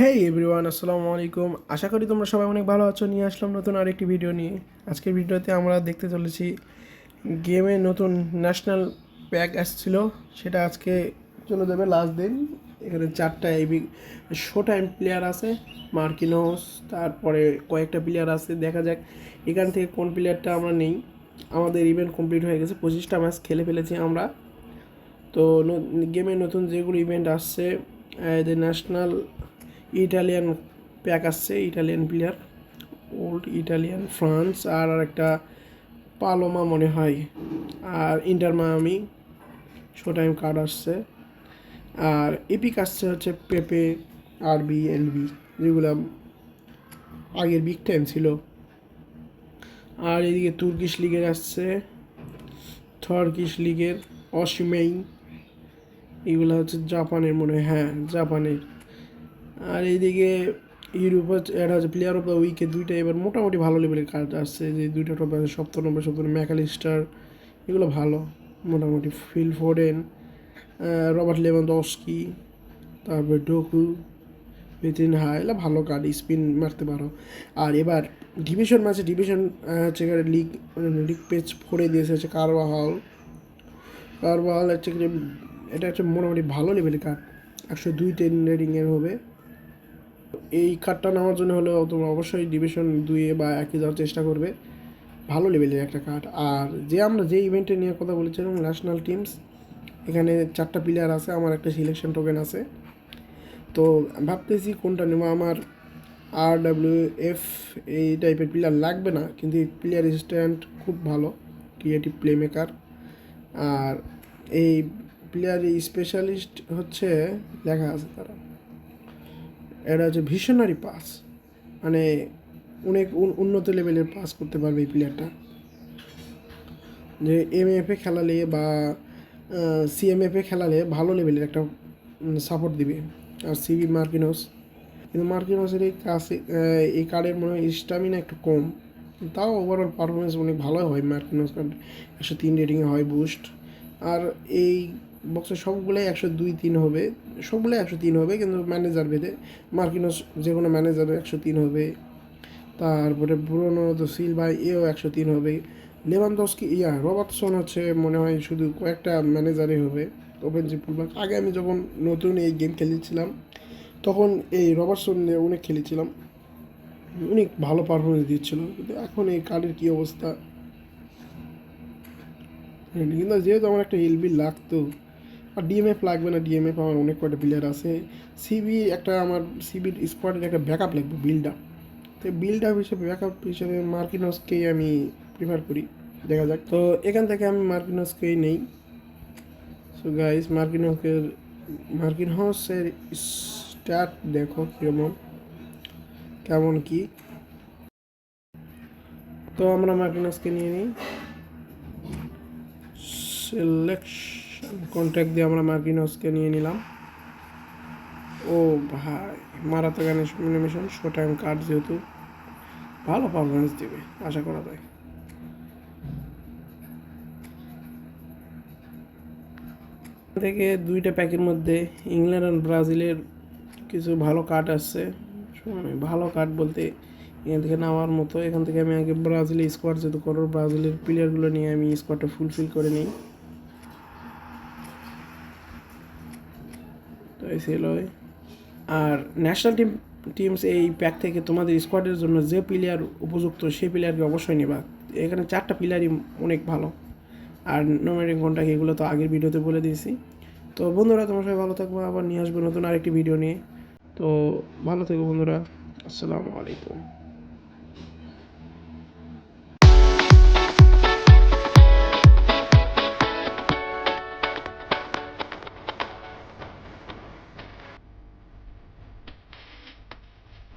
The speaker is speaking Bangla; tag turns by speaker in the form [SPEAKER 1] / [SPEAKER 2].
[SPEAKER 1] হেই এভরিওয়ান আসসালামু আলাইকুম। আশা করি তোমরা সবাই অনেক ভালো আছো। নিয়ে আসলাম নতুন আরেকটি ভিডিও নিয়ে। আজকের ভিডিওতে আমরা দেখতে চলেছি গেমে নতুন ন্যাশনাল প্যাক আসছিল। সেটা আজকে চলে যাবে লাস্ট দিন। এখানে চারটা এবি শো টাইম প্লেয়ার আছে, মার্কিনোস, তারপরে কয়েকটা প্লেয়ার আছে। দেখা যাক এখান থেকে কোন প্লেয়ারটা আমরা নেই। আমাদের ইভেন্ট কমপ্লিট হয়ে গেছে। পঁচিশটা ম্যাচ খেলে ফেলেছি আমরা। তো গেমে নতুন যেগুলো ইভেন্ট আসছে এদের ন্যাশনাল ইটালিয়ান প্যাক আসছে Italian player old Italian France আর একটা পালোমা মনে হয়, আর Inter Miami show time card আসছে, আর এপিক আসছে হচ্ছে পেপে আরবি এলবি যেগুলো আগের বিগ টাইম ছিল। আর এদিকে তুর্কিশ লিগের আসছে থর্কিশ লিগের অসীমেই এগুলো হচ্ছে জাপানের মনে হয় হ্যাঁ জাপানের আর এইদিকে ইউরোপ হচ্ছে এটা হচ্ছে প্লেয়ার অফ দ্য উইকে দুইটা, এবার মোটামুটি ভালো লেভেলের কাজ আসছে, যে দুইটা টপ আছে, সপ্তম নম্বর সপ্তম ম্যাকালিস্টার এগুলো ভালো, মোটামুটি ফিল ফোডেন রবার্ট লেভানদস্কি তারপরে ডোকু বেতিন হাই এগুলো ভালো কার্ড স্পিন মারতে পারো। আর এবার ডিভিশন ম্যাচে ডিভিশন হচ্ছে লিগ লিগ পেজ ফোরে দিয়েছে হচ্ছে কারওয়াহল কারওয়াহল হচ্ছে কি এটা হচ্ছে মোটামুটি ভালো লেভেলের কার্ড একশো দুই টেন রেটিংয়ের হবে। এই কার্ডটা নেওয়ার জন্য হলেও তোমরা অবশ্যই ডিভিশন দুইয়ে বা একে যাওয়ার চেষ্টা করবে। ভালো লেভেলের একটা কার্ড আর যে আমরা যে ইভেন্টে নিয়ে কথা বলেছিলাম ন্যাশনাল টিমস এখানে চারটা প্লেয়ার আছে, আমার একটা সিলেকশন টোকেন আছে। তো ভাবতেছি কোনটা নেব? আমার আর ডাব্লিউ এফ এই টাইপের প্লেয়ার লাগবে না, কিন্তু এই প্লেয়ার স্ট্যান্ড খুব ভালো ক্রিয়েটিভ প্লে মেকার আর এই প্লেয়ার স্পেশালিস্ট হচ্ছে লেখা আছে তারা। এটা হচ্ছে ভিশনারি পাস মানে অনেক উন্নত লেভেলের পাস করতে পারবে এই প্লেয়ারটা যে এম এফে খেলালে বা সিএমএফে খেলালে ভালো লেভেলের একটা সাপোর্ট দিবে। আর সিবি মার্কিনোস, কিন্তু মার্কিনোসের এই কাছে এই কার্ডের মনে হয় স্টামিনা একটু কম। তাও ওভারঅল পারফরমেন্স অনেক ভালো হয় মার্কিনোস কার্ড একশো তিন রেটিংয়ে হয় বুস্ট আর এই বক্সের সবগুলোই একশো দুই, তিন হবে। সবগুলোই একশো তিন হবে, কিন্তু ম্যানেজার ভেদে মার্কিনোস যে কোনো ম্যানেজার একশো তিন হবে। তারপরে ব্রোনো তো সিলভা এও একশো তিন হবে। লেভানদস্কি ইয়া, রবার্টসন হচ্ছে মনে হয় শুধু কয়েকটা ম্যানেজারই হবে ওপেনসিভ ফুলব্যাক আগে আমি যখন নতুন এই গেম খেলেছিলাম, তখন এই রবার্টসন নিয়ে অনেক খেলেছিলাম। অনেক ভালো পারফরমেন্স দিচ্ছিল কিন্তু এখন এই কার্ডের কী অবস্থা? কিন্তু যেহেতু আমার একটা এলবি লাগতো আর ডিএমএফ লাগবে না ডিএমএফ আমার অনেক কয়টা প্লেয়ার আছে। সিবি একটা আমার সিবির স্কোয়াডের একটা ব্যাকআপ লাগবে বিল্ড আপ তো বিল্ড আপ হিসেবে ব্যাকআপ হিসেবে মার্কিনসকেই আমি প্রিফার করি, দেখা যাক। তো এখান থেকে আমি মার্কিনসকেই নেই। সো গাইস মার্কিনসের মার্কিন হাউসের স্টার্ট দেখো কেমন কেমন কি। তো আমরা মার্কিনসকে নিয়ে নিই। সিলেকশন কন্ট্যাক্ট দিয়ে আমরা মার্কিনসকে নিয়ে নিলাম। ও ভাই, মারাত্মক অ্যানিমেশন শো টাইম কার্ড যেহেতু, ভালো পারফরমেন্স দেবে, আশা করা যায়। থেকে দুইটা প্যাকের মধ্যে ইংল্যান্ড আর ব্রাজিলের কিছু ভালো কার্ড আসছে। মানে ভালো কার্ড বলতে এখান থেকে নেওয়ার মতো। এখান থেকে আমি আগে ব্রাজিলের স্কোয়াড যেহেতু করো ব্রাজিলের প্লেয়ারগুলো নিয়ে আমি স্কোয়াডটা ফুলফিল করে নিই। তো এই ছিল আর ন্যাশনাল টিম টিমস এই প্যাক থেকে তোমাদের স্কোয়াডের জন্য যে প্লেয়ার উপযুক্ত, সেই প্লেয়ারকে অবশ্যই নেবা। এখানে চারটা প্লেয়ারই অনেক ভালো। আর নোমেরিং কন্ট্যাক্ট এগুলো তো আগের ভিডিওতে বলে দিয়েছি। তো বন্ধুরা, তোমার সবাই ভালো থাকব। আবার নিয়ে আসব নতুন আরেকটি ভিডিও নিয়ে। তো ভালো থেকো বন্ধুরা। আসসালামু আলাইকুম।